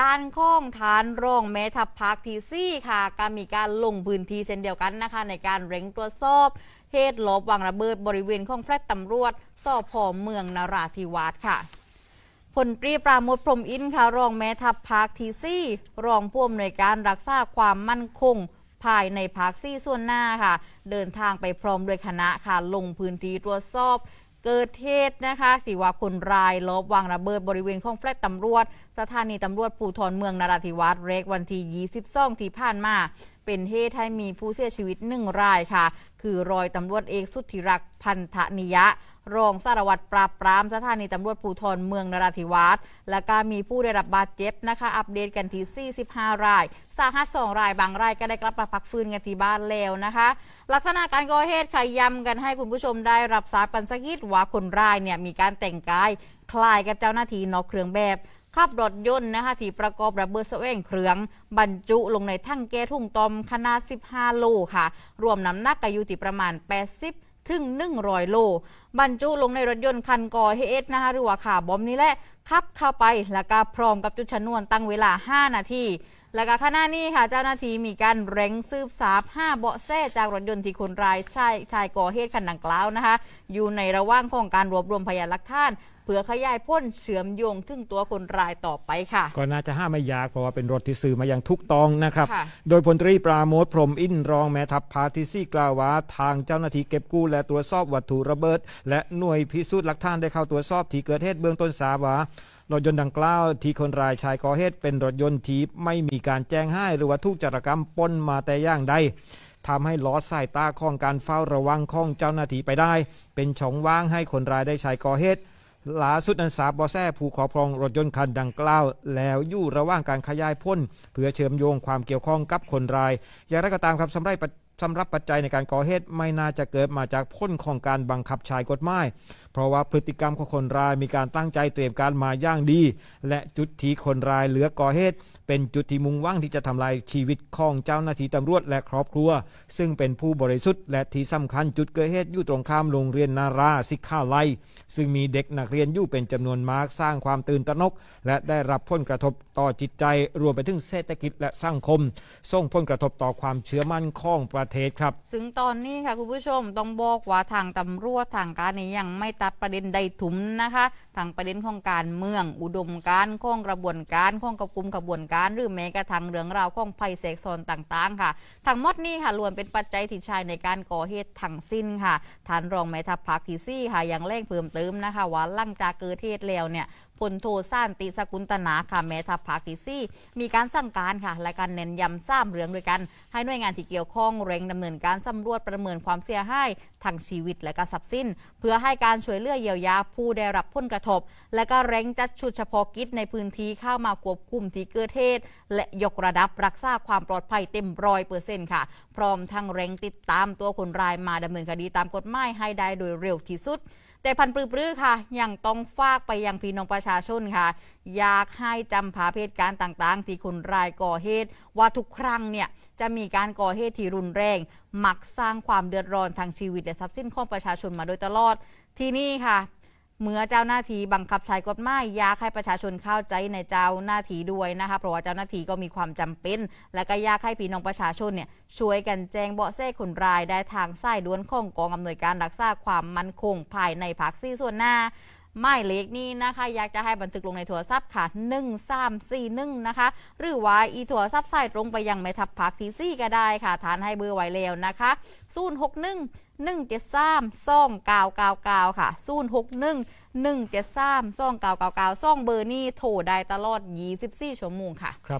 ด้านข้องฐานรองแมทัพภาคทีซี่ค่ะก็มีการลงพื้นที่เช่นเดียวกันนะคะ ในการเร่งตรวจสอบเหตุลบวางระเบิดบริเวณของแฟลตตำรวจสพเมืองนราธิวาสค่ะพลตรีปราโมทพรมอินค่ะ รองแม่ทัพภาคทีซี่ รองผู้อำนวยการรักษาความมั่นคง ภายในภาคซี่ส่วนหน้าค่ะ เดินทางไปพร้อมด้วยคณะค่ะ ลงพื้นที่ตรวจสอบ เกิดเหตุนะคะสิว่าคนรายลอบวางระเบิดบริเวณของแฟลตตำรวจ สถานีตำรวจภูทรเมืองนราธิวาสเรกวันที่22ที่ผ่านมา เป็นเหตุให้มีผู้เสียชีวิตหนึ่งรายค่ะ คือรอยตำรวจเอกสุทธิรักษ์พันธนิยะ รองสารวัตรปราบปรามสถานีตำรวจภูธรเมืองนราธิวาสและก็มีผู้ได้รับบาดเจ็บนะคะ อัปเดตกันที่ 45 ราย สาหัส2รายบางรายก็ได้กลับมาพักฟื้นกันที่บ้านแล้วนะคะ ลักษณะการก่อเหตุค่ะย้ำกันให้คุณผู้ชมได้รับทราบกันสักนิดว่าคนร้ายเนี่ยมีการแต่งกายคล้ายกับเจ้าหน้าที่นอกเครื่องแบบขับรถยนต์นะคะที่ประกอบระเบิดแสวงเครื่อง บรรจุลงในทั้งแก๊สถุงตอมขนาด 15 โลค่ะ รวมน้ำหนักก็อยู่ที่ประมาณ 80 ถึง100โล บรรจุลงในรถยนต์คันก่อเหตุนะคะหรือว่าขาบอมนี่แหละขับเข้าไปแล้วก็พร้อมกับจุดชนวนตั้งเวลา 5 นาทีแล้วก็ขณะนี้ค่ะเจ้าหน้าที่มีการเร่งสืบสาบ5เบาะแสจากรถยนต์ที่คนร้ายใช้ชายก่อเหตุคันดังกล่าวนะคะ อยู่ในระหว่างของการรวบรวมพยานหลักฐาน เพื่อขยายพ้นเชื่อมโยงถึงตัวคนร้ายต่อไปค่ะ ก็น่าจะห้ามไม่ยากเพราะว่าเป็นรถที่ซื้อมาอย่างถูกต้องนะครับค่ะโดยพลตรีปราโมทพรหมอินทร์รองแม่ทัพภาคที่ซี่กล่าวว่าทางเจ้าหน้าที่เก็บกู้และตรวจสอบวัตถุระเบิด และหน่วยพิสูจน์หลักฐานได้เข้าตรวจสอบที่เกิดเหตุเบื้องต้นทราบว่ารถยนต์ดังกล่าวที่คนร้ายใช้ก่อเหตุเป็นรถยนต์ที่ไม่มีการแจ้งให้หรือว่าถูกจารกรรมปล้นมาแต่อย่างใดทำให้ล้อสายตาของการเฝ้าระวังของเจ้าหน้าที่ไปได้ เป็นช่องว่างให้คนร้ายได้ใช้ก่อเหตุ ล่าสุดนั้นสาบบอแสผู้ขอพรองรถยนต์คันดังกล่าว แล้วอยู่ระหว่างการขยายพ้นเพื่อเชื่อมโยงความเกี่ยวข้องกับคนร้าย อย่างไรก็ตามครับสำหรับปัจสำหรับปัจจัยในการก่อเหตุไม่น่าจะเกิดมาจากพ้นของการบังคับใช้กฎหมาย เพราะว่าพฤติกรรมของคนร้ายมีการตั้งใจเตรียมการมาอย่างดี และจุดที่คนร้ายเหลือก่อเหตุ เป็นจุดที่มุ่งหว่างที่จะทำลายชีวิตของเจ้าหน้าที่ตำรวจและครอบครัว ซึ่งเป็นผู้บริสุทธิ์และที่สำคัญจุดเกิดเหตุอยู่ตรงข้ามโรงเรียนนาราสิกขาไลซึ่งมีเด็กนักเรียนอยู่เป็นจำนวนมากสร้างความตื่นตระหนก และได้รับผลกระทบต่อจิตใจ รวมไปถึงเศรษฐกิจและสังคม ส่งผลกระทบต่อความเชื่อมั่นของประเทศครับ ซึ่งตอนนี้ค่ะคุณผู้ชมต้องบอกว่าทางตำรวจทางการนี้ยังไม่ตัดประเด็นใดถุมนะคะทางประเด็นของการเมือง อุดมการณ์ของกระบวนการของกระกุมกระบวนการหรือแม้กระทั่งเรื่องราวของภัยเสกโซนต่างๆ ค่ะ ทั้งหมดนี้ค่ะล้วนเป็นปัจจัยที่ใช้ในการก่อเหตุทั้งสิ้นค่ะ ฐานรองแม่ทัพภาคที่ซี่ค่ะยังเร่งเพิ่มเติมนะคะว่าหลังจากเกิดเหตุแล้วเนี่ย พลโทซ่านติสกุลตนาค่ะแม่ทัพภาคที่ซี่มีการสั่งการค่ะ และการเน้นย้ำซ้ำเรื่องด้วยกัน ให้หน่วยงานที่เกี่ยวข้องเร่งดำเนินการสำรวจประเมินความเสียหายทางชีวิตและก็ทรัพย์สิน เพื่อให้การช่วยเหลือเยียวยาผู้ได้รับผลกระทบ และก็เร่งจัดชุดเฉพาะกิจในพื้นที่เข้ามาควบคุมที่เกิดเหตุและยกระดับรักษาความปลอดภัยเต็มร้อยเปอร์เซ็นต์ค่ะ พร้อมทั้งเร่งติดตามตัวคนร้ายมาดำเนินคดีตามกฎหมายให้ได้โดยเร็วที่สุด พันปรื้อค่ะ ยังต้องฝากไปยังพี่น้องประชาชนค่ะ อยากให้จำผาเพศการต่างๆ ที่คนรายก่อเหตุ ว่าทุกครั้งเนี่ยจะมีการก่อเหตุที่รุนแรง มักสร้างความเดือดร้อนทางชีวิตและทรัพย์สินของประชาชนมาโดยตลอด ที่นี่ค่ะ เมื่อเจ้าหน้าที่บังคับใช้กฎหมายอยากให้ประชาชนเข้าใจในเจ้าหน้าที่ด้วยนะคะ เพราะว่าเจ้าหน้าที่ก็มีความจำเป็น และก็อยากให้พี่น้องประชาชนเนี่ยช่วยกันแจ้งเบาะแสคนร้ายได้ทางสายด่วนของกองอำนวยการรักษาความมั่นคงภายในพักซี่ส่วนหน้าหมายเลขนี้นะคะ อยากจะให้บันทึกลงในโทรศัพท์ค่ะ1341นะคะ หรือว่าอีโทรศัพท์สายตรงไปยังแม่ทัพพักที่ซีก็ได้ค่ะทานให้เบอร์ไว้แล้วนะคะ061 173 2999 ค่ะ061 173 2999ซ่องเบอร์นี้โทรได้ตลอด 24 ชั่วโมงค่ะ ครับ